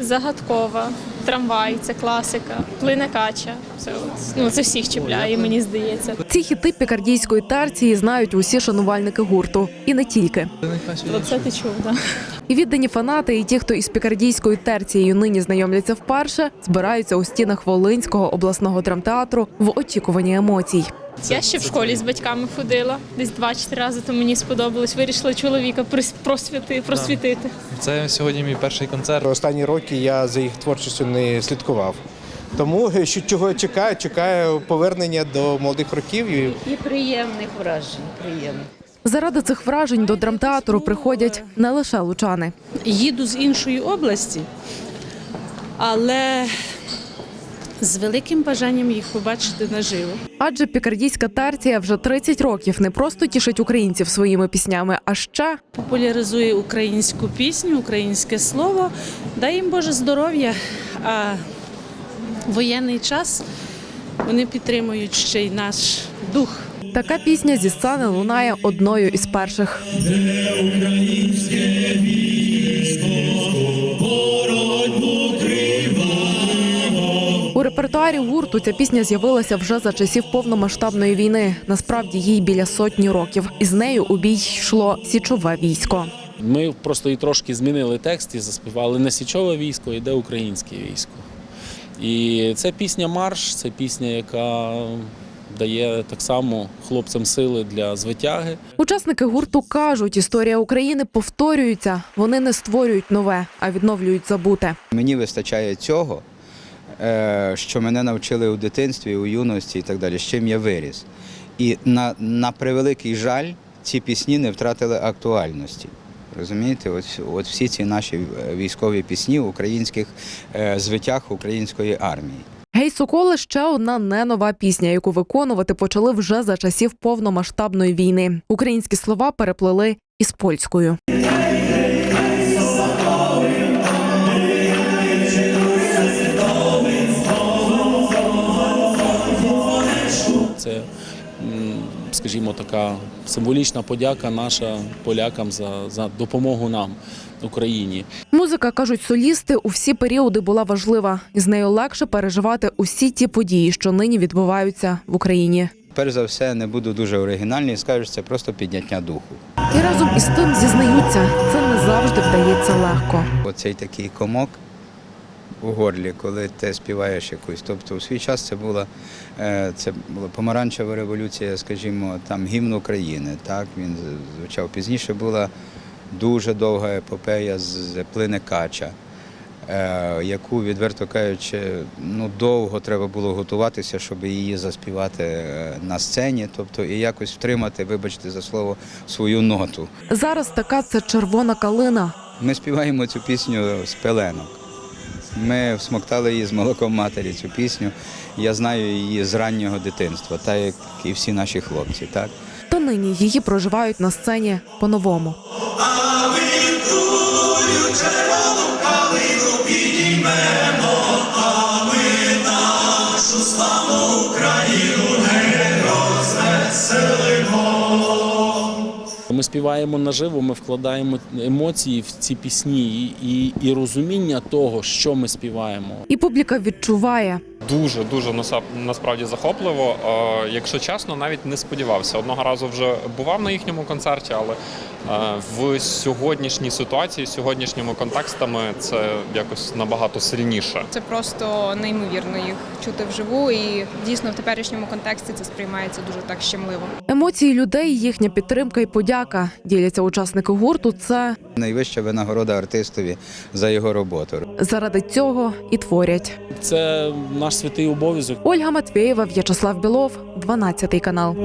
Загадкова, трамвай, це класика, плине кача. Це от, ну це всіх чіпляє, мені здається. Ці хіти пікардійської терції знають усі шанувальники гурту, і не тільки. Оце ти чув, да. І віддані фанати, і ті, хто із пікардійською терцією нині знайомляться вперше, збираються у стінах Волинського обласного драмтеатру в очікуванні емоцій. Я ще в школі з батьками ходила, десь два-чотири рази, то мені сподобалось. Вирішила чоловіка просвіти, просвітити. Це сьогодні мій перший концерт. Останні роки я за їх творчістю не слідкував. Тому що чого я чекаю, чекаю повернення до молодих років і І приємних вражень, приємних. Заради цих вражень до драмтеатру приходять не лише лучани. Їду з іншої області, але з великим бажанням їх побачити наживо. Адже пікардійська терція вже 30 років не просто тішить українців своїми піснями, а ще Популяризує українську пісню, українське слово. Дай їм Боже здоров'я. А воєнний час вони підтримують ще й наш дух. така пісня зі сцени лунає одною із перших. Українське У репертуарі гурту ця пісня з'явилася вже за часів повномасштабної війни. Насправді їй біля сотні років. Із нею у бій йшло січове військо. Ми просто і трошки змінили текст і заспівали не січове військо, йде українське військо. І це пісня Марш, це пісня, яка дає так само хлопцям сили для звитяги. Учасники гурту кажуть, історія України повторюється. Вони не створюють нове, а відновлюють забуте. Мені вистачає цього, що мене навчили у дитинстві, у юності і так далі, з чим я виріс. І на, на превеликий жаль, ці пісні не втратили актуальності. Розумієте, от, от всі ці наші е, військові пісні в українських е, звитях української армії. Гей Соколи ще одна не нова пісня, яку виконувати почали вже за часів повномасштабної війни. Українські слова переплели із польською. Скажімо, така символічна подяка наша полякам за, за допомогу нам, Україні. Музика кажуть солісти, у всі періоди була важлива, і з нею легше переживати усі ті події, що нині відбуваються в Україні. Перш за все, не буду дуже оригінальний, скажу, це просто підняття духу. І разом із тим зізнаються, це не завжди вдається легко. Оцей такий комок у горлі, коли ти співаєш якусь. Тобто у свій час це була, е, це була помаранчева революція, скажімо, там гімн України. Так, він звучав пізніше була дуже довга епопея з плине Кача. е, Яку, відверто кажучи, ну довго треба було готуватися, щоб її заспівати е, на сцені, тобто і якось втримати, вибачте за слово, свою ноту. Зараз така це червона калина. Ми співаємо цю пісню з пеленок. Ми всмоктали її з молоком матері, цю пісню. Я знаю її з раннього дитинства, так як і всі наші хлопці. Так? то нині її проживають на сцені по-новому. Ми співаємо наживо, ми вкладаємо емоції в ці пісні і, і, розуміння того, що ми співаємо. І публіка відчуває, Дуже дуже насправді захопливо. Якщо чесно, навіть не сподівався. Одного разу вже бував на їхньому концерті, але в сьогоднішній ситуації, сьогоднішніми контекстами це якось набагато сильніше. Це просто неймовірно їх чути вживу, і дійсно в теперішньому контексті це сприймається дуже так щемливо. емоції людей, їхня підтримка і подяка. Діляться учасники гурту. Це Найвища винагорода артистові за його роботу. заради цього і творять. Це наш святий обов'язок. Ольга Матвєєва, В'ячеслав Білов, 12 канал.